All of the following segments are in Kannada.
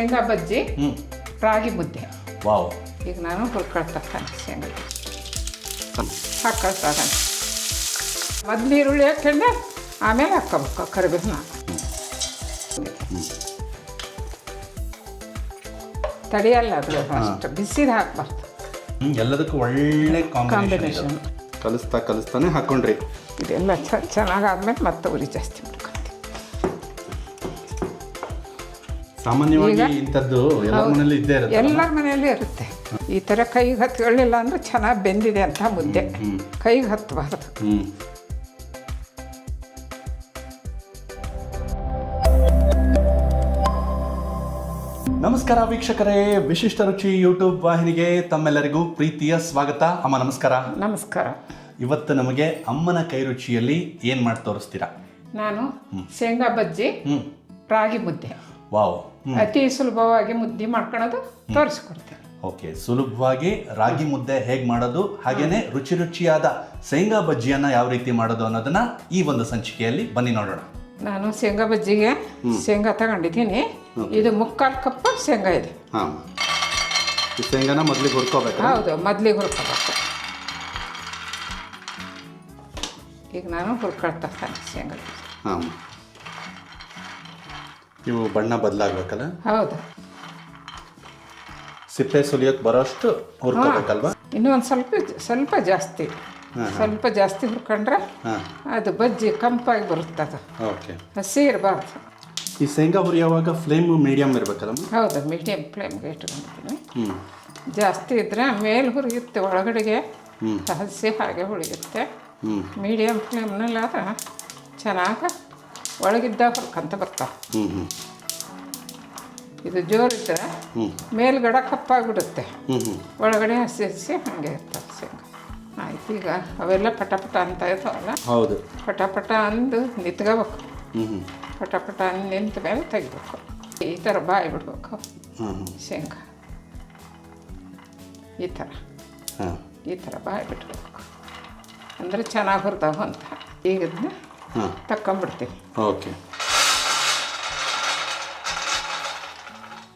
ಶೇಂಗಾ ಬಜ್ಜಿ ರಾಗಿ ಮುದ್ದೆ. ವಾವ್. ಈಗ ನಾನು ಹುರ್ಕೊಳ್ತಾನೆ ಶೇಂಗಾ. ಹಾಕೊಳ್ತಾನೆ ಮೊದಲು ಈರುಳ್ಳಿ ಹಾಕೊಂಡೆ ಆಮೇಲೆ ಹಾಕ್ಕೋಬೇಕು ಕರಿಬೇವನ್ನ ತಡಿಯಲ್ಲ ಅದು ಅಷ್ಟು ಬಿಸಿದು ಹಾಕ್ಬಾರ್ದು. ಎಲ್ಲದಕ್ಕೂ ಒಳ್ಳೆ ಕಾಂಬಿನೇಷನ್ ಕಲಿಸ್ತಾ ಕಲಿಸ್ತಾನೆ ಹಾಕೊಂಡ್ರಿ. ಇದೆಲ್ಲ ಚೆನ್ನಾಗಿ ಚೆನ್ನಾಗಾದ್ಮೇಲೆ ಮತ್ತೆ ಉರಿ ಜಾಸ್ತಿ. ಮಾಡ್ಕೊಂತೀವಿ ಸಾಮಾನ್ಯವಾಗಿ? ಇಂಥದ್ದು ಎಲ್ಲ ಮನೇಲಿ ಇದ್ದೇ ಇರುತ್ತೆ ಎಲ್ಲರ ಮನೆಯಲ್ಲಿ ಇರುತ್ತೆ. ಈ ಥರ ಕೈಗೆ ಹತ್ಕೊಳ್ಳಿಲ್ಲ ಅಂದ್ರೆ ಚೆನ್ನಾಗಿ ಬೆಂದಿದೆ ಅಂತ ಮುದ್ದೆ. ಕೈಗೆ ಹತ್ತಬಾರ್ದು. ನಮಸ್ಕಾರ ವೀಕ್ಷಕರೇ. ವಿಶಿಷ್ಟ ರುಚಿ ಯೂಟ್ಯೂಬ್ ವಾಹಿನಿಗೆ ತಮ್ಮೆಲ್ಲರಿಗೂ ಪ್ರೀತಿಯ ಸ್ವಾಗತ. ಅಮ್ಮ ನಮಸ್ಕಾರ. ನಮಸ್ಕಾರ. ಇವತ್ತು ನಮಗೆ ಅಮ್ಮನ ಕೈ ರುಚಿಯಲ್ಲಿ ಏನು ಮಾಡಿ ತೋರಿಸ್ತೀರಾ ನಾನು ಶೇಂಗಾ ಬಜ್ಜಿ ರಾಗಿ ಮುದ್ದೆ. ವಾವ್. ಅತಿ ಸುಲಭವಾಗಿ ಮುದ್ದೆ ಮಾಡ್ಕೊಳ್ಳೋದು ತೋರಿಸ್ಕೊಡ್ತೀನಿ. ಓಕೆ ಸುಲಭವಾಗಿ ರಾಗಿ ಮುದ್ದೆ ಹೇಗೆ ಮಾಡೋದು ಹಾಗೇನೆ ರುಚಿ ರುಚಿಯಾದ ಶೇಂಗಾ ಬಜ್ಜಿಯನ್ನ ಯಾವ ರೀತಿ ಮಾಡೋದು ಅನ್ನೋದನ್ನ ಈ ಒಂದು ಸಂಚಿಕೆಯಲ್ಲಿ ಬನ್ನಿ ನೋಡೋಣ. ನಾನು ಶೇಂಗಾ ಬಜ್ಜಿಗೆ ಶೇಂಗಾ ತಗೊಂಡಿದ್ದೀನಿ. ಇದು ಮುಕ್ಕಾಲು ಕಪ್ ಶೇಂಗಾ ಇದೆ. ಹಾಂ. ಶೇಂಗಾನ ಮೊದಲಿಗೆ ಹುರ್ಕೋಬೇಕು? ಹೌದು ಮೊದಲಿಗೆ ಹುರ್ಕೋಬೇಕು. ಈಗ ನಾನು ಹುರ್ಕೊಳ್ತಾ ಶೇಂಗಾ. ಹಾಂ ಇವು ಬಣ್ಣ ಬದಲಾಗ್ಬೇಕಲ್ಲ? ಹೌದು. ಸಿಪ್ಪೆ ಸುಲಿಯೋಕೆ ಬರೋಷ್ಟು ಹುರ್ಕೋಬೇಕಲ್ವಾ? ಇನ್ನೂ ಒಂದು ಸ್ವಲ್ಪ ಸ್ವಲ್ಪ ಜಾಸ್ತಿ. ಸ್ವಲ್ಪ ಜಾಸ್ತಿ ಹುರ್ಕೊಂಡ್ರೆ ಅದು ಬಜ್ಜಿ ಕಂಪಾಗಿ ಬರುತ್ತೆ ಅದು ಓಕೆ. ಹಸಿ ಇರಬಾರ್ದು ಈ ಶೇಂಗಾ ಹುರಿಯುವಾಗ ಫ್ಲೇಮ್ ಮೀಡಿಯಮ್ ಇರಬೇಕಲ್ಲ ಹೌದು ಮೀಡಿಯಂ ಫ್ಲೇಮ್ಗೆ ಇಟ್ಕೊಂಡಿದ್ದೀನಿ. ಜಾಸ್ತಿ ಇದ್ರೆ ಮೇಲೆ ಹುರಿಯುತ್ತೆ ಒಳಗಡೆಗೆ ಹಸಿ ಹಾಗೆ ಹುಳಿಯುತ್ತೆ ಮೀಡಿಯಂ ಫ್ಲೇಮ್ನಲ್ಲಾದ್ರೆ ಚೆನ್ನಾಗಿ ಒಳಗಿದ್ದ ಹೊರಕಂತ ಬರ್ತಾವೆ ಹ್ಞೂ ಹ್ಞೂ ಇದು ಜೋರಿದ್ದರೆ ಮೇಲ್ಗಡೆ ಕಪ್ಪಾಗ್ಬಿಡುತ್ತೆ. ಒಳಗಡೆ ಹಸಿ ಹಸಿ ಹಾಗೆ ಇರ್ತದೆ ಶೇಂಗಾ. ಆಯ್ತು ಈಗ ಅವೆಲ್ಲ ಪಟ ಪಟ ಅಂತ ಇರ್ತಾವಲ್ಲ? ಹೌದು. ಪಟ ಪಟ ಅಂದು ನಿತ್ಕೋಬೇಕು ಪಟಪಟ ಹ್ಞೂ ಪಟ ಪಟ ಅಂದು ನಿಂತ ಮೇಲೆ ತೆಗಿಬೇಕು. ಈ ಥರ ಬಾಯಿ ಬಿಡ್ಬೇಕು. ಶೇಂಗಾ. ಈ ಥರ. ಹಾಂ. ಈ ಥರ ಬಾಯಿ ಬಿಡ್ಬೇಕು. ಅಂದರೆ ಚೆನ್ನಾಗಿ ಬರ್ತಾವ ಅಂತ. ಈಗ ತಕ್ಕೊಂಬಿಡ್ತೀವಿ ಓಕೆ.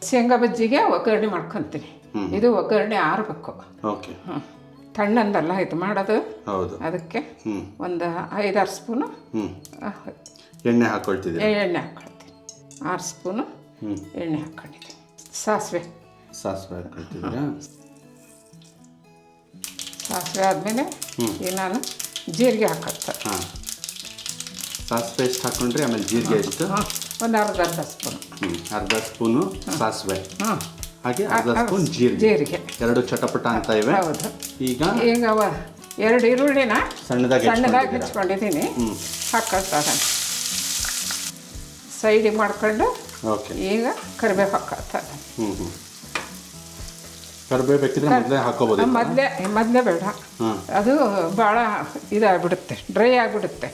ಶೇಂಗಾ ಬಜ್ಜಿಗೆ ಒಗ್ಗರಣೆ ಮಾಡ್ಕೊತೀನಿ. ಇದು ಒಗ್ಗರಣೆ ಆರಬೇಕು. ಓಕೆ. ತಣ್ಣಂದಲ್ಲ ಇದು ಮಾಡೋದು. ಹೌದು. ಅದಕ್ಕೆ ಒಂದು ಐದಾರು ಸ್ಪೂನು ಎಣ್ಣೆ ಹಾಕೊಳ್ತಿದ್ದೆ ಎಣ್ಣೆ ಹಾಕ್ಕೊಳ್ತೀನಿ ಆರು ಸ್ಪೂನು ಎಣ್ಣೆ ಹಾಕೊಂಡಿದ್ದೀನಿ. ಸಾಸಿವೆ. ಸಾಸಿವೆ ಹಾಕೊಳ್ತಿದ್ದೀರಾ? ಸಾಸಿವೆ ಆದಮೇಲೆ ನಾನು ಜೀರಿಗೆ ಹಾಕೋತ್ತೆ. ಹಾಂ. ಸಾಸಿವೆ ಎಷ್ಟು ಹಾಕೊಂಡ್ರಿ ಆಮೇಲೆ ಜೀರಿಗೆ ಎಷ್ಟು ಒಂದು ಅರ್ಧ ಅರ್ಧ ಸ್ಪೂನ್. ಹ್ಞೂ ಅರ್ಧ ಸ್ಪೂನು ಸಾಸಿವೆ. ಹಾಂ. ಹಾಗೆ ಅರ್ಧ ಸ್ಪೂನ್ ಜೀರಿಗೆ. ಜೀರಿಗೆ. ಎರಡು ಚಟಪಟ ಅಂತ ಇವೆ. ಹೌದು. ಈಗ ಈಗ ಅವ ಎರಡು ಈರುಳ್ಳಿನ ಸಣ್ಣದಾಗಿ ಸಣ್ಣದಾಗಿ? ಹೆಚ್ಕೊಂಡಿದ್ದೀನಿ ಹಾಕೊಳ್ತಾ ಸೈಡಿಗೆ ಮಾಡ್ಕೊಂಡು ಓಕೆ. ಈಗ ಕರಿಬೇವು ಹಾಕೊಳ್ತಾ ಹ್ಞೂ ಹ್ಞೂ ಕರಿಬೇವು ಬೇಕಿದ್ರೆ ಮೊದಲೇ ಹಾಕೋಬೋದು ಮೊದಲೇ ಮೊದಲೇ ಬೇಡ. ಅದು ಭಾಳ ಇದಾಗ್ಬಿಡುತ್ತೆ ಡ್ರೈ ಆಗಿಬಿಡುತ್ತೆ.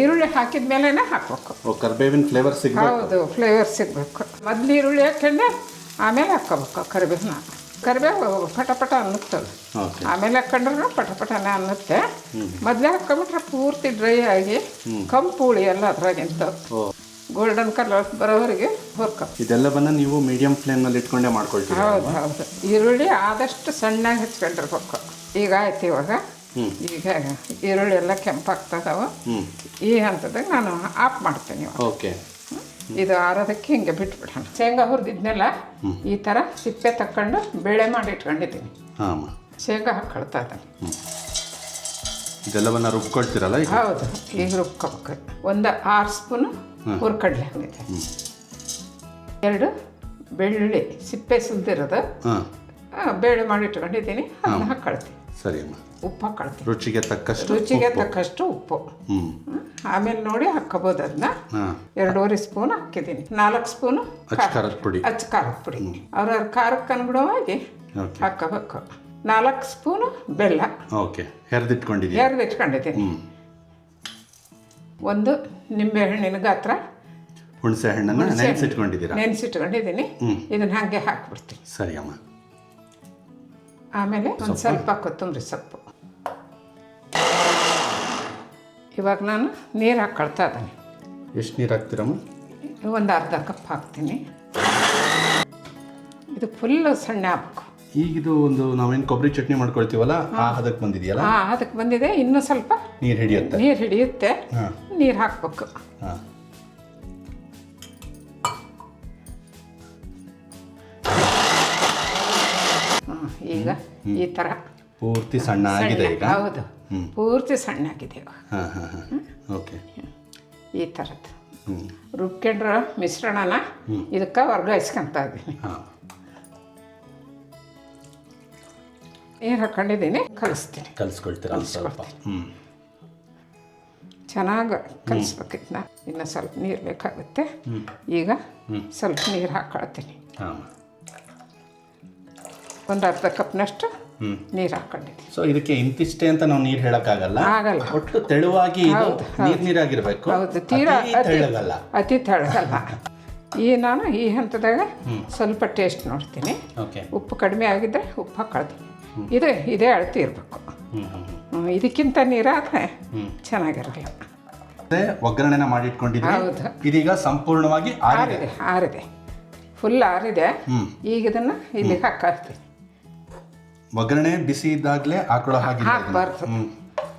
ಈರುಳ್ಳಿ ಹಾಕಿದ ಮೇಲೇ ಹಾಕಬೇಕು. ಕರಿಬೇವಿನ ಫ್ಲೇವರ್ ಸಿಗಬೇಕು. ಹೌದು ಫ್ಲೇವರ್ ಸಿಗಬೇಕು. ಮೊದಲು ಈರುಳ್ಳಿ ಹಾಕೊಂಡೆ ಆಮೇಲೆ ಹಾಕೋಬೇಕು ಕರಿಬೇವನ್ನ ಕರಿಬೇವು ಪಟ ಪಟ ಅನ್ನುತ್ತದು ಆಮೇಲೆ ಹಾಕೊಂಡ್ರೂ ಪಟ ಪಟನೆ ಅನ್ನುತ್ತೆ ಮೊದಲೇ ಹಾಕೊಂಬಿಟ್ರೆ ಪೂರ್ತಿ ಡ್ರೈ ಆಗಿ ಕಂಪು ಹುಳಿ ಎಲ್ಲ ಅದ್ರಾಗಿಂತ. ಗೋಲ್ಡನ್ ಕಲರ್ ಬರೋವರೆಗೆ ಇದೆಲ್ಲ ಬಂದು ನೀವು ಮೀಡಿಯಂ ಫ್ಲೇಮ್ನಲ್ಲಿ ಇಟ್ಕೊಂಡೇ ಮಾಡ್ಕೊಳ್ತೀವಿ ಹೌದು ಹೌದು. ಈರುಳ್ಳಿ ಆದಷ್ಟು ಸಣ್ಣಗೆ ಹಚ್ಕೊಂಡಿರ್ಬೇಕು ಈಗ ಆಯ್ತು ಇವಾಗ. ಈಗ ಈರುಳ್ಳಿ ಎಲ್ಲ ಕೆಂಪಾಗ್ತದವು. ಈ ಹಂತದಾಗ ನಾನು ಆಫ್ ಮಾಡ್ತೇನೆ ಓಕೆ. ಇದು ಆರೋದಕ್ಕೆ ಹಿಂಗೆ ಬಿಟ್ಬಿಡೋಣ. ಶೇಂಗಾ ಹುರಿದಿದ್ನೆಲ್ಲ ಈ ಥರ ಸಿಪ್ಪೆ ತಕ್ಕೊಂಡು ಬೇಳೆ ಮಾಡಿ ಇಟ್ಕೊಂಡಿದ್ದೀನಿ. ಶೇಂಗಾ ಹಾಕ್ಕೊಳ್ತಾ ಇದ್ದಾನೆ. ಇದೆಲ್ಲವನ್ನ ರುಬ್ಕೊಳ್ತೀರಲ್ಲ ಈಗ? ಹೌದು ಈಗ ರುಬ್ಕೋಬೇಕು. ಒಂದು ಆರು ಸ್ಪೂನು ಹುರ್ಕಡ್ಲೆ ಹಾಕಿದೆ ಎರಡು ಬೆಳ್ಳುಳ್ಳಿ ಸಿಪ್ಪೆ ಸುಲ್ದಿರೋದು. ಬೇಳೆ ಮಾಡಿ ಇಟ್ಕೊಂಡಿದ್ದೀನಿ ಅದನ್ನ ಹಾಕ್ಕೊಳ್ತೀನಿ ಸರಿ ಅಮ್ಮ. ಉಪ್ಪು ಹಾಕ್ಕೊಳ್ತೀನಿ ರುಚಿಗೆ ತಕ್ಕಷ್ಟು ರುಚಿಗೆ ತಕ್ಕಷ್ಟು ಉಪ್ಪು. ಆಮೇಲೆ ನೋಡಿ ಹಾಕ್ಕೋಬೋದು ಅದನ್ನ. ಎರಡೂವರೆ ಸ್ಪೂನ್ ಹಾಕಿದ್ದೀನಿ. ನಾಲ್ಕು ಸ್ಪೂನು ಖಾರದ ಪುಡಿ. ಅಚ್ಚ ಖಾರದ ಪುಡಿ. ಅವ್ರವ್ರ ಖಾರಕ್ಕೆ ಅನುಗುಣವಾಗಿ ಹಾಕೋಬೇಕು ನಾಲ್ಕು ಸ್ಪೂನು ಬೆಲ್ಲ. ಓಕೆ ಇಟ್ಕೊಂಡಿದ್ದೀನಿ ಹ್ಞೂ ಒಂದು ನಿಂಬೆ ಹಣ್ಣಿನ ಗಾತ್ರ. ಹುಣಸೆ ಹಣ್ಣನ್ನು ನೆನೆಸಿಟ್ಕೊಂಡಿದ್ದೀರಾ? ನೆನೆಸಿಟ್ಕೊಂಡಿದ್ದೀನಿ. ಇದನ್ನು ಹಾಗೆ ಹಾಕ್ಬಿಡ್ತೀನಿ. ಸರಿ ಅಮ್ಮ. ಆಮೇಲೆ ಒಂದು ಸ್ವಲ್ಪ ಕೊತ್ತಂಬರಿ ಸೊಪ್ಪು. ಇವಾಗ ನಾನು ನೀರು ಹಾಕ್ಕೊಳ್ತಾ ಇದ್ದೀನಿ. ಎಷ್ಟು ನೀರು ಹಾಕ್ತೀರಮ್ಮ? ಒಂದು ಅರ್ಧ ಕಪ್ ಹಾಕ್ತೀನಿ. ಇದು ಫುಲ್ಲು ಸಣ್ಣ ಆಗ್ಬೇಕು ಈಗ ಇದು ಒಂದು ನಾವೇನು ಕೊಬ್ಬರಿ ಚಟ್ನಿ ಮಾಡ್ಕೊಳ್ತೀವಲ್ಲ ಆ ಅದಕ್ಕೆ ಬಂದಿದೆಯಲ್ಲ? ಆ ಅದಕ್ಕೆ ಬಂದಿದೆ. ಇನ್ನೂ ಸ್ವಲ್ಪ ನೀರು ಹಿಡಿಯುತ್ತೆ. ನೀರು ಹಿಡಿಯುತ್ತೆ. ನೀರು ಹಾಕ್ಬೇಕು. ಹಾಂ. ಈಗ ಈ ಥರ ಪೂರ್ತಿ ಸಣ್ಣ ಆಗಿದೆ ಈಗ? ಹೌದು. ಪೂರ್ತಿ ಸಣ್ಣ ಆಗಿದೆ ಓಕೆ. ಈ ಥರದ್ದು ರುಬ್ಕೊಂಡ್ರ ಮಿಶ್ರಣನ ಇದಕ್ಕೆ ವರ್ಗಾಯಿಸ್ಕೊಂತ ಇದ್ದೀನಿ. ನೀರು ಹಾಕೊಂಡಿದ್ದೀನಿ? ಕಲಿಸ್ತೀನಿ. ಕಲಿಸ್ಕೊಳ್ತೀರಾ ಸ್ವಲ್ಪ? ಹ್ಞೂ ಚೆನ್ನಾಗಿ ಕಲಿಸ್ಬೇಕಿದ್ನ ಇನ್ನು ಸ್ವಲ್ಪ ನೀರು ಬೇಕಾಗುತ್ತೆ. ಈಗ ಸ್ವಲ್ಪ ನೀರು ಹಾಕೊಳ್ತೀನಿ. ಹಾಂ. ಒಂದು ಅರ್ಧ ಕಪ್ನಷ್ಟು ನೀರು ಹಾಕೊಂಡಿದ್ದೀನಿ. ಸೊ ಇದಕ್ಕೆ ಇಂತಿಷ್ಟೇ ಅಂತ ನಾವು ನೀರು ಹೇಳೋಕ್ಕಾಗಲ್ಲ? ಆಗಲ್ಲ. ಒಟ್ಟು ತೆಳುವಾಗಿ ಇದು ನೀರ್ ನೀರಾಗಿರ್ಬೇಕು. ಹೌದು ತೀರಾ ಅತಿ ಅತಿ ತೆಳ್ಳಗಲ್ಲ. ಈ ನಾನು ಈ ಹಂತದಾಗ ಸ್ವಲ್ಪ ಟೇಸ್ಟ್ ನೋಡ್ತೀನಿ. ಉಪ್ಪು ಕಡಿಮೆ ಆಗಿದ್ದರೆ ಉಪ್ಪು ಹಾಕೊಳ್ತೀನಿ. ಇದು ಇದೇ ಅಳತೆ ಇರಬೇಕು. ಇದಕ್ಕಿಂತ ನೀರಾದರೆ ಚೆನ್ನಾಗಿರಲ್ಲ. ಮತ್ತೆ ಒಗ್ಗರಣೆನ ಮಾಡಿಟ್ಕೊಂಡಿದ್ವಿ ಹೌದು. ಇದೀಗ ಸಂಪೂರ್ಣವಾಗಿ ಆರಿದೆ. ಆರಿದೆ ಫುಲ್ ಆರಿದೆ. ಈಗ ಇದನ್ನು ಇಲ್ಲಿಗೆ ಹಾಕಾಡ್ತೀನಿ ಒಗ್ಗರಣೆ ಬಿಸಿ ಇದ್ದಾಗಲೇ ಹಾಕೊಳ್ಳೋ ಹಾಗೆ ಹಾಕಬಾರ್ದು.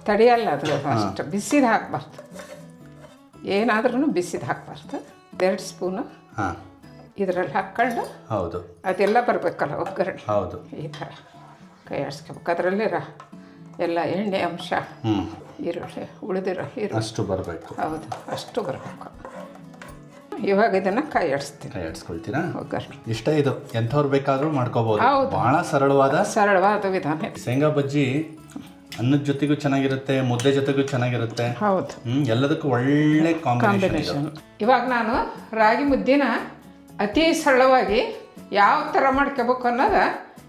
ತಡೆಯಲ್ಲ ಅದು ಅಷ್ಟು. ಬಿಸಿದು ಹಾಕಬಾರ್ದು. ಏನಾದ್ರೂ ಬಿಸಿದು ಹಾಕಬಾರ್ದು. ಎರಡು ಸ್ಪೂನು ಹಾ. ಇದರಲ್ಲಿ ಹಾಕ್ಕೊಂಡು ಹೌದು. ಅದೆಲ್ಲ ಬರಬೇಕಲ್ಲ ಒಗ್ಗರಣೆ. ಹೌದು. ಈ ಥರ. ಕೈ ಆಡಿಸ್ಕೋಬೇಕು ಅದರಲ್ಲಿರ ಎಲ್ಲ ಎಣ್ಣೆ ಅಂಶ ಈರುಳ್ಳಿ ಉಳಿದಿರೋ ಈರುಳ್ಳಿ. ಅಷ್ಟು ಬರಬೇಕು. ಹೌದು ಅಷ್ಟು ಬರಬೇಕು. ಇವಾಗ ಇದನ್ನು ಕೈ ಆಡಿಸ್ತೀನಿ ಕೈ ಆಡಿಸ್ಕೊಳ್ತೀರಾ ಒಗ್ಗರಣೆ ಇಷ್ಟ ಇದು. ಎಂಥವ್ರು ಬೇಕಾದರೂ ಮಾಡ್ಕೋಬಹುದು ಹೌದು. ಬಹಳ ಸರಳವಾದ ಸರಳವಾದ ವಿಧಾನ ಇದು. ಶೇಂಗಾ ಬಜ್ಜಿ ಅನ್ನದ ಜೊತೆಗೂ ಚೆನ್ನಾಗಿರುತ್ತೆ ಮುದ್ದೆ ಜೊತೆಗೂ ಚೆನ್ನಾಗಿರುತ್ತೆ. ಹೌದು. ಹ್ಮ್ ಎಲ್ಲದಕ್ಕೂ ಒಳ್ಳೆ ಕಾಂಬಿನೇಷನ್ ಕಾಂಬಿನೇಷನ್. ಇವಾಗ ನಾನು ರಾಗಿ ಮುದ್ದಿನ ಅತಿ ಸರಳವಾಗಿ ಯಾವ ಥರ ಮಾಡ್ಕೋಬೇಕು ಅನ್ನೋದು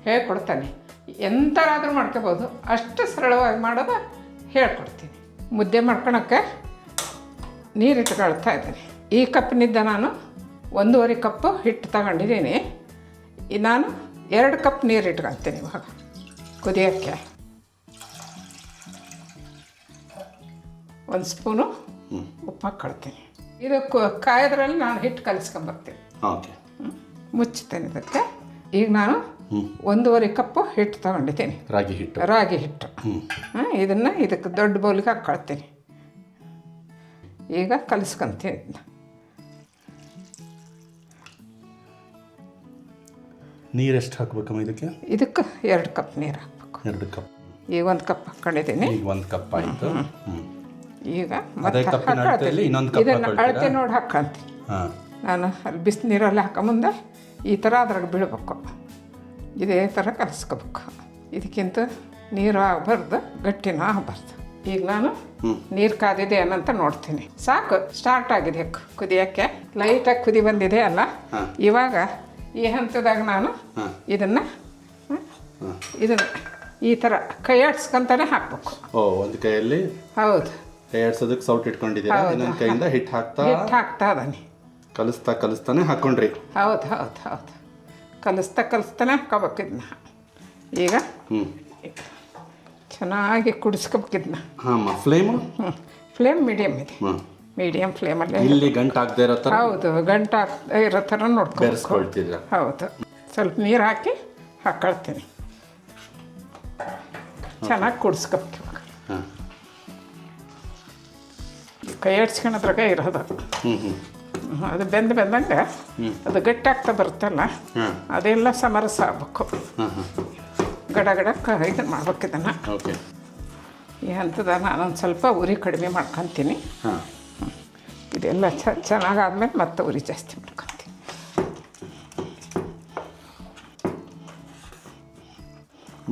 ಹೇಳ್ಕೊಡ್ತಾನೆ. ಎಂಥರಾದ್ರೂ ಮಾಡ್ಕೋಬೋದು. ಅಷ್ಟು ಸರಳವಾಗಿ ಮಾಡೋದು ಹೇಳ್ಕೊಡ್ತೀನಿ. ಮುದ್ದೆ ಮಾಡ್ಕೊಳಕ್ಕೆ ನೀರು ಇಟ್ಕೊಳ್ತಾ ಇದ್ದೀನಿ. ಈ ಕಪ್ನಿಂದ ನಾನು ಒಂದೂವರೆ ಕಪ್ಪು ಹಿಟ್ಟು ತಗೊಂಡಿದ್ದೀನಿ. ಈ ನಾನು ಎರಡು ಕಪ್ ನೀರು ಇಟ್ಕೊಳ್ತೀನಿ ಇವಾಗ ಕುದಿಯೋಕ್ಕೆ. ಒಂದು ಸ್ಪೂನು ಉಪ್ಪು ಹಾಕ್ಕೊಳ್ತೀನಿ. ಇದು ಕು- ಕಾಯೋದ್ರಲ್ಲಿ ನಾನು ಹಿಟ್ಟು ಕಲಿಸ್ಕೊಂಬರ್ತೀನಿ. ಓಕೆ. ಮುಚ್ಚುತ್ತೇನೆ ಇದಕ್ಕೆ. ಈಗ ನಾನು ಒಂದೂವರೆ ಕಪ್ಪು ಹಿಟ್ಟು ತಗೊಂಡಿದ್ದೀನಿ. ರಾಗಿ ಹಿಟ್ಟು. ರಾಗಿ ಹಿಟ್ಟು. ಹಾಂ ಇದನ್ನು ಇದಕ್ಕೆ ದೊಡ್ಡ ಬೌಲಿಗೆ ಹಾಕ್ಕೊಳ್ತೀನಿ ಈಗ ಕಲಿಸ್ಕೊಂತೀನಿ ನೀರು ಎಷ್ಟು ಹಾಕ್ಬೇಕಮ್ಮ ಇದಕ್ಕೆ? ಇದಕ್ಕೆ ಎರಡು ಕಪ್ ನೀರು ಹಾಕ್ಬೇಕು. ಎರಡು ಕಪ್. ಈಗ ಒಂದು ಕಪ್ ಹಾಕ್ಕೊಂಡಿದ್ದೀನಿ ಈಗ ಒಂದು ಕಪ್ ಆಯಿತು. ಈಗ ಮತ್ತೆ ಇನ್ನೊಂದು ಕಪ್ ಇದನ್ನು? ಅಳತೆ ನೋಡಿ ಹಾಕ್ಕೊಂತೀನಿ. ಹಾಂ. ನಾನು ಅಲ್ಲಿ ಬಿಸಿನೀರಲ್ಲಿ ಮುಂದೆ ಈ ಥರ ಅದ್ರಾಗ ಬೀಳ್ಬೇಕು. ಇದೇ ಥರ ಕಲಸ್ಕೋಬೇಕು. ಇದಕ್ಕಿಂತ ನೀರು ಆಗಬಾರ್ದು ಗಟ್ಟಿನೂ ಆಗಬಾರ್ದು. ಈಗ ನಾನು ನೀರು ಕಾದಿದೆ ಏನಂತ ನೋಡ್ತೀನಿ. ಸಾಕು ಸ್ಟಾರ್ಟ್ ಆಗಿದೆ. ಕುದಿಯೋಕ್ಕೆ ಲೈಟಾಗಿ ಕುದಿ ಬಂದಿದೆ ಅಲ್ಲ? ಇವಾಗ ಈ ಹಂತದಾಗ ನಾನು ಇದನ್ನು ಇದನ್ನು ಈ ಥರ ಕೈ ಆಡ್ಸ್ಕೊಂತಾನೆ ಹಾಕ್ಬೇಕು. ಓ ಒಂದು ಕೈಯಲ್ಲಿ ಹೌದು. ಕೈ ಆಡ್ಸೋದಕ್ಕೆ ಸೌಟ್ ಇಟ್ಕೊಂಡಿದ್ದೀರಾ? ಇನ್ನೊಂದು ಕೈಯಿಂದ ಹಿಟ್ಟು ಹಾಕ್ತಾ? ಹಿಟ್ಟು ಹಾಕ್ತಾ ಇದ್ದಾನೆ ಕಲಿಸ್ತಾ ಕಲಿಸ್ತಾನೆ ಹಾಕೊಂಡ್ರಿ. ಹೌದು ಹೌದು ಹೌದು. ಕಲಿಸ್ತಾ ಕಲಿಸ್ತಾನೆ ಹಾಕೋಬೇಕು ಇದನ್ನ ಈಗ ಹ್ಞೂ ಚೆನ್ನಾಗಿ ಕುಡಿಸ್ಕೋಬೇಕಿದ್ನ. ಹಾಂ ಫ್ಲೇಮು ಹ್ಞೂ ಫ್ಲೇಮ್ ಮೀಡಿಯಮ್ ಇದೆ. ಹ್ಞೂ ಮೀಡಿಯಮ್ ಫ್ಲೇಮಲ್ಲಿ ಇಲ್ಲಿ ಗಂಟು ಆಗದೆ ಇರೋ ಥರ? ಹೌದು ಗಂಟು ಹಾಕ್ತಾ ಇರೋ ಥರ ಬೆರೆಸ್ಕೊಳ್ತಿದ್ರ ಹೌದು. ಸ್ವಲ್ಪ ನೀರು ಹಾಕಿ ಹಾಕೊಳ್ತೀನಿ. ಚೆನ್ನಾಗಿ ಕುಡಿಸ್ಕೋಬೇಕು ಹಾಂ. ಕೈ ಆಡ್ಸ್ಕೊಳದ್ರಾಗ ಇರೋದು. ಹ್ಞೂ ಹ್ಞೂ ಅದು ಬೆಂದು ಬೆಂದಂಗೆ ಅದು ಗಟ್ಟಾಗ್ತಾ ಬರುತ್ತಲ್ಲ ಅದೆಲ್ಲ ಸಮರಸ ಆಗ್ಬೇಕು. ಗಡ ಗಡ ಕ ಇದನ್ನು ಮಾಡ್ಬೇಕು ಇದನ್ನು. ಈ ಹಂತದ ನಾನೊಂದು ಸ್ವಲ್ಪ ಉರಿ ಕಡಿಮೆ ಮಾಡ್ಕೊತೀನಿ. ಇದೆಲ್ಲ ಚ ಚೆನ್ನಾಗಾದ್ಮೇಲೆ ಮತ್ತೆ ಉರಿ ಜಾಸ್ತಿ ಮಾಡ್ಕೊತೀನಿ.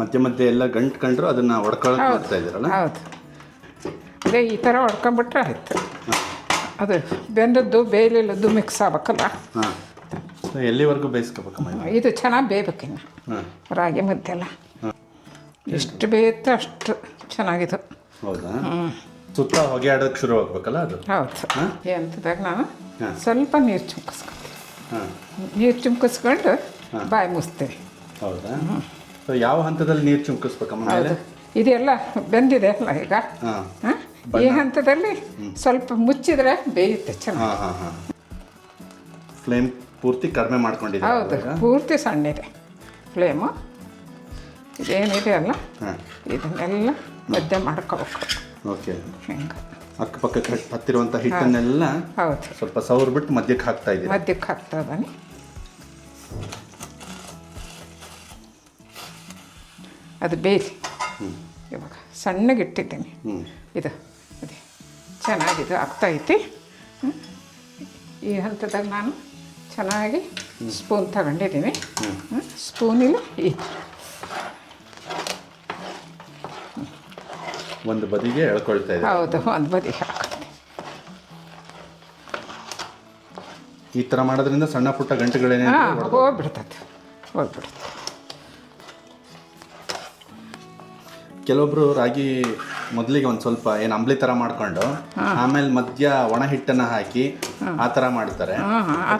ಮಧ್ಯೆ ಮಧ್ಯೆ ಎಲ್ಲ ಗಂಟು ಕಂಡ್ರು ಅದನ್ನು ಹೊಡ್ಕೊಳ್ತಾ. ಇದ್ದೀರಲ್ಲ? ಹೌದು. ಅದೇ ಈ ಥರ ಹೊಡ್ಕೊಂಬಿಟ್ರೆ ಆಯ್ತು. ಅದು ಬೆಂದದ್ದು ಬೇಯಲಿಲ್ಲದ್ದು ಮಿಕ್ಸ್ ಆಗ್ಬೇಕಲ್ಲ? ಹಾಂ. ಎಲ್ಲಿವರೆಗೂ ಬೇಯಿಸ್ಕೋಬೇಕಮ್ಮ ಇದು? ಚೆನ್ನಾಗಿ ಬೇಯಬೇಕಿನ್ನು ಹಾಂ. ರಾಗಿ ಮುದ್ದೆಲ್ಲ ಎಷ್ಟು ಬೇಯುತ್ತೋ ಅಷ್ಟು ಚೆನ್ನಾಗಿದೆ ಹೌದಾ? ಸುತ್ತ ಹೊಗೆ ಶುರು ಆಗ್ಬೇಕಲ್ಲ ಅದು? ಹೌದು. ಎಂಥದಾಗ ಹಂತದಾಗ ನಾನು ಹಾಂ. ಸ್ವಲ್ಪ ನೀರು ಚುಮ್ಕಿಸ್ಕೊತೀನಿ. ಹಾಂ. ನೀರು ಚುಮ್ಕಿಸ್ಕೊಂಡು ಬಾಯಿ ಮುಗಿಸ್ತೀನಿ ಹೌದಾ? ಸೊ ಯಾವ ಹಂತದಲ್ಲಿ ನೀರು ಚುಮ್ಕಿಸ್ಬೇಕಮ್ಮ ಮೇಲೆ? ಹೌದು. ಇದೆಲ್ಲ ಬೆಂದಿದೆ ಅಲ್ಲ ಈಗ? ಹಾಂ. ಹಾಂ? ಈ ಹಂತದಲ್ಲಿ ಸ್ವಲ್ಪ ಮುಚ್ಚಿದ್ರೆ ಬೇಯುತ್ತೆ ಚೆನ್ನಾಗಿ ಹಾಂ ಹಾಂ. ಹಾಂ ಫ್ಲೇಮ್ ಪೂರ್ತಿ ಕಡಿಮೆ ಮಾಡ್ಕೊಂಡಿದೆ ಹೌದು? ಪೂರ್ತಿ ಸಣ್ಣಿದೆ. ಫ್ಲೇಮು ಇದೇನಿದೆ ಅಲ್ಲ? ಇದನ್ನೆಲ್ಲ ಮಧ್ಯ ಮಾಡ್ಕೋಬೇಕು. ಓಕೆ ಹಿಂಗೆ. ಅಕ್ಕಪಕ್ಕ ಹತ್ತಿರುವಂಥ ಹಿಟ್ಟನ್ನೆಲ್ಲ ಹೌದು. ಸ್ವಲ್ಪ ಸೌರ್ ಬಿಟ್ಟು ಮಧ್ಯಕ್ಕೆ ಹಾಕ್ತಾ ಇದ್ದೀರಾ? ಮಧ್ಯಕ್ಕೆ ಹಾಕ್ತದಾನೆ ಅದು ಬೇಯಿಸಿ ಇವಾಗ ಸಣ್ಣಗೆ ಇಟ್ಟಿದ್ದೀನಿ ಹ್ಞೂ ಇದು ಚೆನ್ನಾಗಿದು ಆಗ್ತೈತಿ ಐತಿ. ಈ ಹಂತದಾಗ ನಾನು ಚೆನ್ನಾಗಿ ಸ್ಪೂನ್ ತಗೊಂಡಿದ್ದೀನಿ. ಸ್ಪೂನಿಲ್ಲ ಈ ಒಂದು ಬದಿಗೆ ಎಳ್ಕೊಳ್ತಾ ಇದೆ. ಹೌದು ಒಂದು ಬದಿಗೆ ಈ ಥರ ಮಾಡೋದ್ರಿಂದ ಸಣ್ಣ ಪುಟ್ಟ ಗಂಟೆಗಳೇನೇ ಹೋಗ್ಬಿಡ್ತದೆ ಹೋಗ್ಬಿಡ್ತದೆ. ಕೆಲವೊಬ್ರು ರಾಗಿ ಮೊದಲಿಗೆ ಒಂದು ಸ್ವಲ್ಪ ಏನು ಅಂಬ್ಲಿ ಥರ ಮಾಡ್ಕೊಂಡು ಆಮೇಲೆ ಮಧ್ಯ ಒಣ ಹಿಟ್ಟನ್ನ ಹಾಕಿ ಆ ಥರ ಮಾಡ್ತಾರೆ.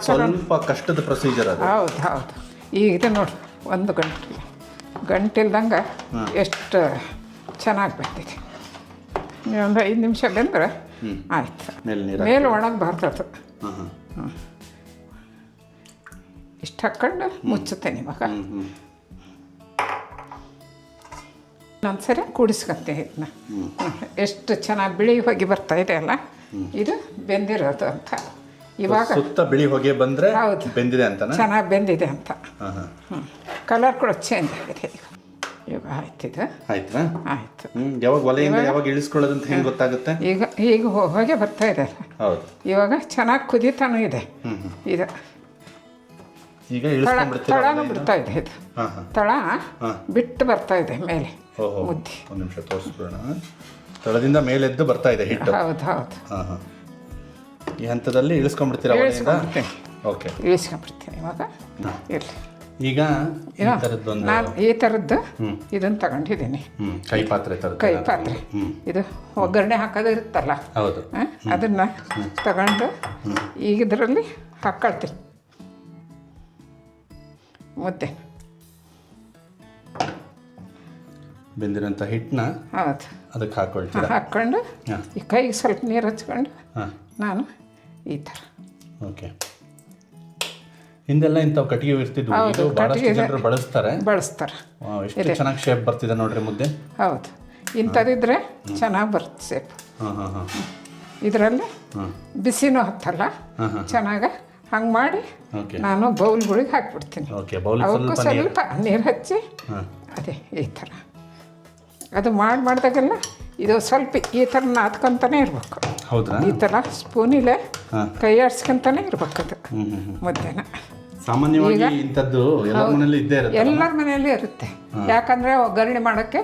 ಸ್ವಲ್ಪ ಕಷ್ಟದ ಪ್ರೊಸೀಜರ್ ಅದು. ಹೌದು ಹೌದು. ಈಗ ಇದು ನೋಡಿ ಒಂದು ಗಂಟೆ. ಗಂಟಿಲ್ದಂಗೆ ಎಷ್ಟು ಚೆನ್ನಾಗಿ ಬರ್ತಿದೆ ಒಂದು ಐದು ನಿಮಿಷ ಬೆಂದ್ರೆ ಆಯ್ತು. ಮೇಲೆ ಒಣಗಿ ಬರ್ತದೆ ಇಷ್ಟು ಹಾಕ್ಕೊಂಡು ಮುಚ್ಚುತ್ತೇನೆ ಇವಾಗ. ನಾನು ಸರಿ ಕೂಡಿಸ್ಕೊತೀನಿ ಇದನ್ನ. ಎಷ್ಟು ಚೆನ್ನಾಗಿ ಬಿಳಿ ಹೋಗಿ ಬರ್ತಾ ಇದೆ ಅಲ್ಲ? ಇದು ಬೆಂದಿರೋದು ಅಂತ. ಇವಾಗ ಸುತ್ತ ಬಿಳಿ ಹೊಗೆ ಬಂದ್ರೆ ಹೌದು. ಬೆಂದಿದೆ ಅಂತ ಚೆನ್ನಾಗಿ ಬೆಂದಿದೆ ಅಂತ. ಕಲರ್ ಕೂಡ ಚೇಂಜ್ ಆಗಿದೆ ಈಗ. ಇವಾಗ ಆಯ್ತಿದು ಆಯ್ತಾ? ಆಯ್ತು. ಯಾವಾಗ ಒಲೆಯಿಂದ ಯಾವಾಗ ಇಳಿಸ್ಕೊಳ್ಳೋದು ಅಂತ ಹೆಂಗೆ ಗೊತ್ತಾಗುತ್ತೆ? ಈಗ ಈಗ ಹೋಗಿ ಹೊಗೆ ಬರ್ತಾ ಇದೆ ಅಲ್ಲ. ಹೌದು. ಇವಾಗ ಚೆನ್ನಾಗಿ ಕುದಿತಾನು ಇದೆ. ಇದು. ಈಗ ತಳನೂ ಬಿಡ್ತಾ ಇದೆ ಇದು. ತಳ. ಬಿಟ್ಟು ಬರ್ತಾ ಇದೆ ಮೇಲೆ ಮುದ್ದೆ. ಒಂದು ನಿಮಿಷ ತೋರಿಸ್ಬಿಡೋಣ. ತಳದಿಂದ ಮೇಲೆದ್ದು ಬರ್ತಾ ಇದೆ ಹಿಟ್ಟು. ಹೌದು ಹೌದು. ಹಾಂ ಹಾಂ. ಈ ಹಂತದಲ್ಲಿ ಇಳಿಸ್ಕೊಂಡ್ಬಿಡ್ತೀರಾ ಓಕೆ. ಇಳಿಸ್ಕೊಂಡ್ಬಿಡ್ತೀನಿ ಇವಾಗ. ಇರಲಿ. ಈಗ ನಾನು ಈ ಥರದ್ದು ಇದನ್ನು ತಗೊಂಡಿದ್ದೀನಿ. ಕೈ ಪಾತ್ರೆ ಕೈ ಪಾತ್ರೆ. ಇದು ಒಗ್ಗರಣೆ ಹಾಕೋದು ಇರುತ್ತಲ್ಲ? ಹೌದು. ಅದನ್ನ ತಗೊಂಡು ಈಗ ಇದರಲ್ಲಿ ಹಾಕ್ಕೊಳ್ತೀನಿ ಮುದ್ದೆ ಬೆಂದಿರೋಂಥ ಹಿಟ್ಟನ್ನ ಹೌದು. ಅದಕ್ಕೆ ಹಾಕೊಳ್ತೀರಾ? ಹಾಕ್ಕೊಂಡು ಈ ಕೈಗೆ ಸ್ವಲ್ಪ ನೀರು ಹಚ್ಕೊಂಡು ನಾನು ಈ ಥರ. ಓಕೆ. ಹಿಂದೆಲ್ಲ ಇಂಥವು ಕಟ್ಟಿಗೆ ಇರ್ತಿದ್ವು. ಇದು ಬಹಳಷ್ಟು. ಜನರು ಬಳಸ್ತಾರೆ. ಬಳಸ್ತಾರೆ. ಎಷ್ಟು ಚೆನ್ನಾಗಿ ಶೇಪ್ ಬರ್ತಿದೆ ನೋಡ್ರಿ ಮುದ್ದೆ. ಹೌದು. ಇಂಥದ್ದಿದ್ರೆ ಚೆನ್ನಾಗಿ ಬರುತ್ತೆ ಶೇಪ್ ಹಾಂ ಹಾಂ ಹಾಂ. ಇದರಲ್ಲಿ ಬಿಸಿನೂ ಹತ್ತಲ್ಲ. ಚೆನ್ನಾಗಿ ಹಂಗೆ ಮಾಡಿ ನಾನು ಬೌಲ್ಗಳಿಗೆ ಹಾಕ್ಬಿಡ್ತೀನಿ. ಬೌಲ್ ಅವಕ್ಕೂ ಸ್ವಲ್ಪ ನೀರು ಹಚ್ಚಿ ಅದೇ ಈ ಥರ. ಅದು ಮಾಡಿ ಮಾಡಿದಾಗೆಲ್ಲ ಇದು ಸ್ವಲ್ಪ ಈ ಥರ ನಾದ್ಕೊತಾನೆ ಇರಬೇಕು. ಈ ಥರ ಸ್ಪೂನಿಲೆ. ಕೈ ಆಡ್ಸ್ಕೊಂತಾನೆ ಇರ್ಬೇಕು ಅದು ಮಧ್ಯಾಹ್ನ. ಮುದ್ದೆನ ಸಾಮಾನ್ಯವಾಗಿ ಇಂಥದ್ದು ಎಲ್ಲರ ಮನೆಯಲ್ಲಿ ಇದ್ದೇ ಇರುತ್ತೆ ಎಲ್ಲರ ಮನೆಯಲ್ಲಿ ಇರುತ್ತೆ. ಯಾಕಂದ್ರೆ ಒಗ್ಗರಣೆ ಮಾಡೋಕ್ಕೆ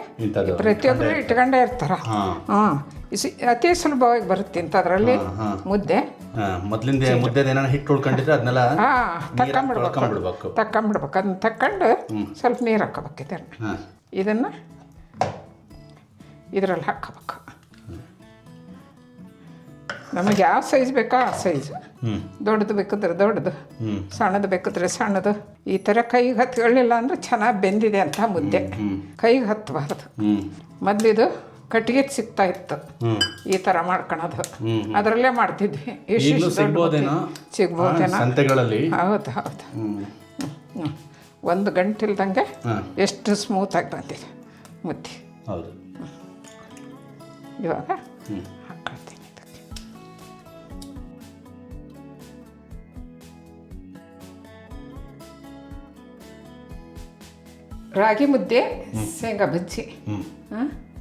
ಪ್ರತಿಯೊಬ್ಬರು ಇಟ್ಕೊಂಡೇ ಇರ್ತಾರ. ಅತಿ ಸುಲಭವಾಗಿ ಬರುತ್ತೆ ಇಂಥದ್ರಲ್ಲಿ. ಮುದ್ದೆ. ಮೊದಲಿಂದ ಮುದ್ದೆದ ಏನಾರ ಹಿಟ್ಟು ಉಳ್ಕೊಂಡಿದ್ರೆ ಅದನ್ನೆಲ್ಲ. ತಕ್ಕೊಂಬಿಡ್ಬೇಕು. ತಕ್ಕೊಂಬಿಡ್ಬೇಕು. ಅದನ್ನ ತಕ್ಕೊಂಡು ಸ್ವಲ್ಪ ನೀರು ಹಾಕೋಬೇಕು ಇದನ್ನ. ಇದನ್ನು ಇದರಲ್ಲಿ ಹಾಕೋಬೇಕು ನಮಗೆ ಯಾವ ಸೈಜ್ ಬೇಕೋ ಆ ಸೈಜ್ ದೊಡ್ಡದು ಬೇಕಿದ್ರೆ ದೊಡ್ಡದು ಸಣ್ಣದು ಬೇಕಿದ್ರೆ ಸಣ್ಣದು. ಈ ಥರ ಕೈಗೆ ಹತ್ಕೊಳ್ಳಿಲ್ಲ ಅಂದರೆ ಚೆನ್ನಾಗಿ ಬೆಂದಿದೆ ಅಂತ ಮುದ್ದೆ. ಕೈಗೆ ಹತ್ತಬಾರ್ದು ಮೊದ್ಲಿದು ಕಟ್ಟಿಗೆ ಸಿಗ್ತಾ ಇತ್ತು. ಈ ಥರ ಮಾಡ್ಕೊಳೋದು. ಅದರಲ್ಲೇ ಮಾಡ್ತಿದ್ವಿ. ಸಿಗ್ಬೋದೇನೋ? ಹೌದು ಹೌದು. ಒಂದು ಗಂಟೆ ಇಲ್ದಂಗೆ ಎಷ್ಟು ಸ್ಮೂತಾಗಿ ಬಂದಿದೆ ಮುದ್ದೆ. ಇವಾಗ ರಾಗಿ ಮುದ್ದೆ ಶೇಂಗಾ ಬಜ್ಜಿ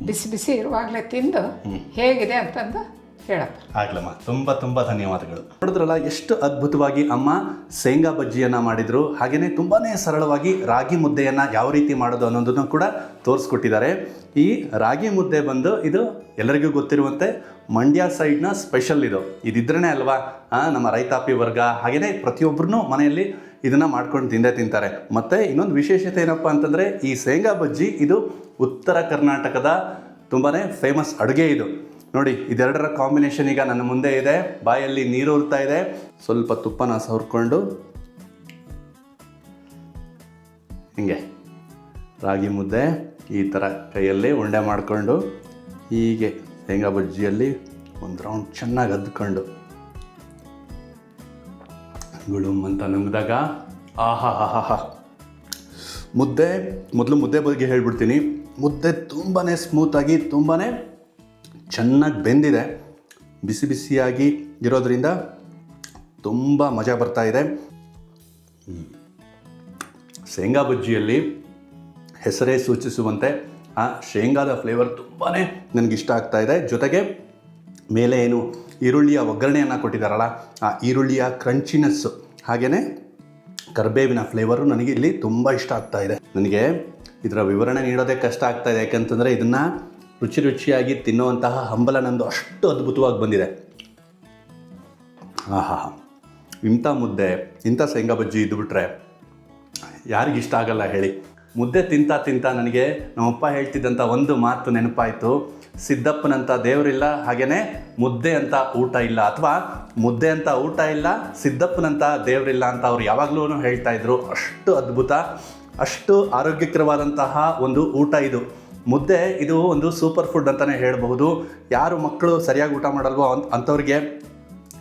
ಬಿಸಿ ಬಿಸಿ ಇರುವಾಗಲೇ ತಿಂದು ಹೇಗಿದೆ ಅಂತಂದು ಹೇಳಪ್ಪ. ಆಗ್ಲಮ್ಮ. ತುಂಬ ತುಂಬ ಧನ್ಯವಾದಗಳು. ನೋಡಿದ್ರಲ್ಲ ಎಷ್ಟು ಅದ್ಭುತವಾಗಿ ಅಮ್ಮ ಶೇಂಗಾ ಬಜ್ಜಿಯನ್ನು ಮಾಡಿದರು. ಹಾಗೆಯೇ ತುಂಬಾ ಸರಳವಾಗಿ ರಾಗಿ ಮುದ್ದೆಯನ್ನು ಯಾವ ರೀತಿ ಮಾಡೋದು ಅನ್ನೋದನ್ನು ಕೂಡ ತೋರಿಸ್ಕೊಟ್ಟಿದ್ದಾರೆ. ಈ ರಾಗಿ ಮುದ್ದೆ ಬಂದು ಇದು ಎಲ್ಲರಿಗೂ ಗೊತ್ತಿರುವಂತೆ ಮಂಡ್ಯ ಸೈಡ್ನ ಸ್ಪೆಷಲ್ ಇದು. ಇದಿದ್ರೇ ಅಲ್ವಾ? ನಮ್ಮ ರೈತಾಪಿ ವರ್ಗ ಹಾಗೆಯೇ ಪ್ರತಿಯೊಬ್ಬರೂ ಮನೆಯಲ್ಲಿ ಇದನ್ನು ಮಾಡ್ಕೊಂಡು ತಿಂದೇ ತಿಂತಾರೆ. ಮತ್ತು ಇನ್ನೊಂದು ವಿಶೇಷತೆ ಏನಪ್ಪ ಅಂತಂದರೆ, ಈ ಶೇಂಗಾ ಬಜ್ಜಿ ಇದು ಉತ್ತರ ಕರ್ನಾಟಕದ ತುಂಬಾ ಫೇಮಸ್ ಅಡುಗೆ ಇದು. ನೋಡಿ, ಇದೆರಡರ ಕಾಂಬಿನೇಷನ್ ಈಗ ನನ್ನ ಮುಂದೆ ಇದೆ. ಬಾಯಲ್ಲಿ ನೀರು ಉರ್ತಾ ಇದೆ. ಸ್ವಲ್ಪ ತುಪ್ಪನ ಸವರ್ಕೊಂಡು ಹಿಂಗೆ ರಾಗಿ ಮುದ್ದೆ ಈ ಥರ ಕೈಯಲ್ಲಿ ಉಂಡೆ ಮಾಡಿಕೊಂಡು ಹೀಗೆ ಶೇಂಗಾ ಬಜ್ಜಿಯಲ್ಲಿ ಒಂದು ರೌಂಡ್ ಚೆನ್ನಾಗಿ ಅದ್ಕೊಂಡು ಗುಳುಮ್ ಅಂತ ನುಂಗಿದಾಗ ಆಹಾ ಹಾ ಹಾ ಮುದ್ದೆ, ಮೊದಲು ಮುದ್ದೆ ಬಗ್ಗೆ ಹೇಳ್ಬಿಡ್ತೀನಿ. ಮುದ್ದೆ ತುಂಬಾ ಸ್ಮೂತಾಗಿ ತುಂಬಾ ಚೆನ್ನಾಗಿ ಬೆಂದಿದೆ. ಬಿಸಿ ಬಿಸಿಯಾಗಿ ಇರೋದ್ರಿಂದ ತುಂಬ ಮಜಾ ಬರ್ತಾ ಇದೆ. ಶೇಂಗಾ ಬಜ್ಜಿಯಲ್ಲಿ ಹೆಸರೇ ಸೂಚಿಸುವಂತೆ ಆ ಶೇಂಗಾದ ಫ್ಲೇವರ್ ತುಂಬಾ ನನಗಿಷ್ಟ ಇದೆ. ಜೊತೆಗೆ ಮೇಲೆ ಏನು ಈರುಳ್ಳಿಯ ಒಗ್ಗರಣೆಯನ್ನು ಕೊಟ್ಟಿದ್ದಾರಲ್ಲ, ಆ ಈರುಳ್ಳಿಯ ಕ್ರಂಚಿನೆಸ್ಸು ಹಾಗೆಯೇ ಕರ್ಬೇವಿನ ಫ್ಲೇವರು ನನಗೆ ಇಲ್ಲಿ ತುಂಬ ಇಷ್ಟ ಆಗ್ತಾ ಇದೆ. ನನಗೆ ಇದರ ವಿವರಣೆ ನೀಡೋದೇ ಕಷ್ಟ ಆಗ್ತಾ ಇದೆ, ಯಾಕಂತಂದರೆ ಇದನ್ನು ರುಚಿ ರುಚಿಯಾಗಿ ತಿನ್ನುವಂತಹ ಹಂಬಲ ನಂದು ಅಷ್ಟು ಅದ್ಭುತವಾಗಿ ಬಂದಿದೆ. ಆಹಾ ಇಂಥ ಮುದ್ದೆ, ಇಂಥ ಶೇಂಗಾ ಬಜ್ಜಿ ಇದು ಬಿಟ್ರೆ ಯಾರಿಗಿಷ್ಟ ಆಗಲ್ಲ ಹೇಳಿ. ಮುದ್ದೆ ತಿಂತ ತಿಂತ ನನಗೆ ನಮ್ಮಪ್ಪ ಹೇಳ್ತಿದ್ದಂಥ ಒಂದು ಮಾತು ನೆನಪಾಯಿತು. ಸಿದ್ದಪ್ಪನಂತ ದೇವರಿಲ್ಲ ಹಾಗೆಯೇ ಮುದ್ದೆ ಅಂತ ಊಟ ಇಲ್ಲ, ಅಥವಾ ಮುದ್ದೆ ಅಂತ ಊಟ ಇಲ್ಲ, ಸಿದ್ದಪ್ಪನಂತ ದೇವರಿಲ್ಲ ಅಂತ ಅವ್ರು ಯಾವಾಗಲೂ ಹೇಳ್ತಾ ಇದ್ರು. ಅಷ್ಟು ಅದ್ಭುತ, ಅಷ್ಟು ಆರೋಗ್ಯಕರವಾದಂತಹ ಒಂದು ಊಟ ಇದು. ಮುದ್ದೆ ಇದು ಒಂದು ಸೂಪರ್ ಫುಡ್ ಅಂತಲೇ ಹೇಳಬಹುದು. ಯಾರು ಮಕ್ಕಳು ಸರಿಯಾಗಿ ಊಟ ಮಾಡಲ್ವೋ ಅಂಥವ್ರಿಗೆ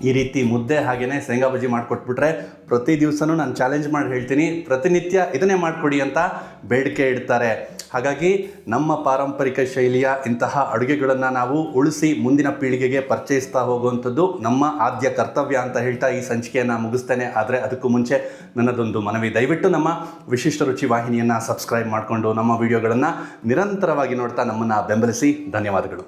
ಈ ರೀತಿ ಮುದ್ದೆ ಹಾಗೆಯೇ ಶೇಂಗಾ ಬಜ್ಜಿ ಮಾಡಿಕೊಟ್ಬಿಟ್ರೆ ಪ್ರತಿ ದಿವಸನೂ ನಾನು ಚಾಲೆಂಜ್ ಮಾಡಿ ಹೇಳ್ತೀನಿ. ಪ್ರತಿನಿತ್ಯ ಇದನ್ನೇ ಮಾಡಿಕೊಡಿ ಅಂತ ಬೇಡಿಕೆ ಇಡ್ತಾರೆ. ಹಾಗಾಗಿ ನಮ್ಮ ಪಾರಂಪರಿಕ ಶೈಲಿಯ ಇಂತಹ ಅಡುಗೆಗಳನ್ನು ನಾವು ಉಳಿಸಿ ಮುಂದಿನ ಪೀಳಿಗೆಗೆ ಪರಿಚಯಿಸ್ತಾ ಹೋಗುವಂಥದ್ದು ನಮ್ಮ ಆದ್ಯ ಕರ್ತವ್ಯ ಅಂತ ಹೇಳ್ತಾ ಈ ಸಂಚಿಕೆಯನ್ನು ಮುಗಿಸ್ತೇನೆ. ಆದರೆ ಅದಕ್ಕೂ ಮುಂಚೆ ನನ್ನದೊಂದು ಮನವಿ. ದಯವಿಟ್ಟು ನಮ್ಮ ವಿಶಿಷ್ಟ ರುಚಿ ವಾಹಿನಿಯನ್ನು ಸಬ್ಸ್ಕ್ರೈಬ್ ಮಾಡಿಕೊಂಡು ನಮ್ಮ ವಿಡಿಯೋಗಳನ್ನು ನಿರಂತರವಾಗಿ ನೋಡ್ತಾ ನಮ್ಮನ್ನು ಬೆಂಬಲಿಸಿ. ಧನ್ಯವಾದಗಳು.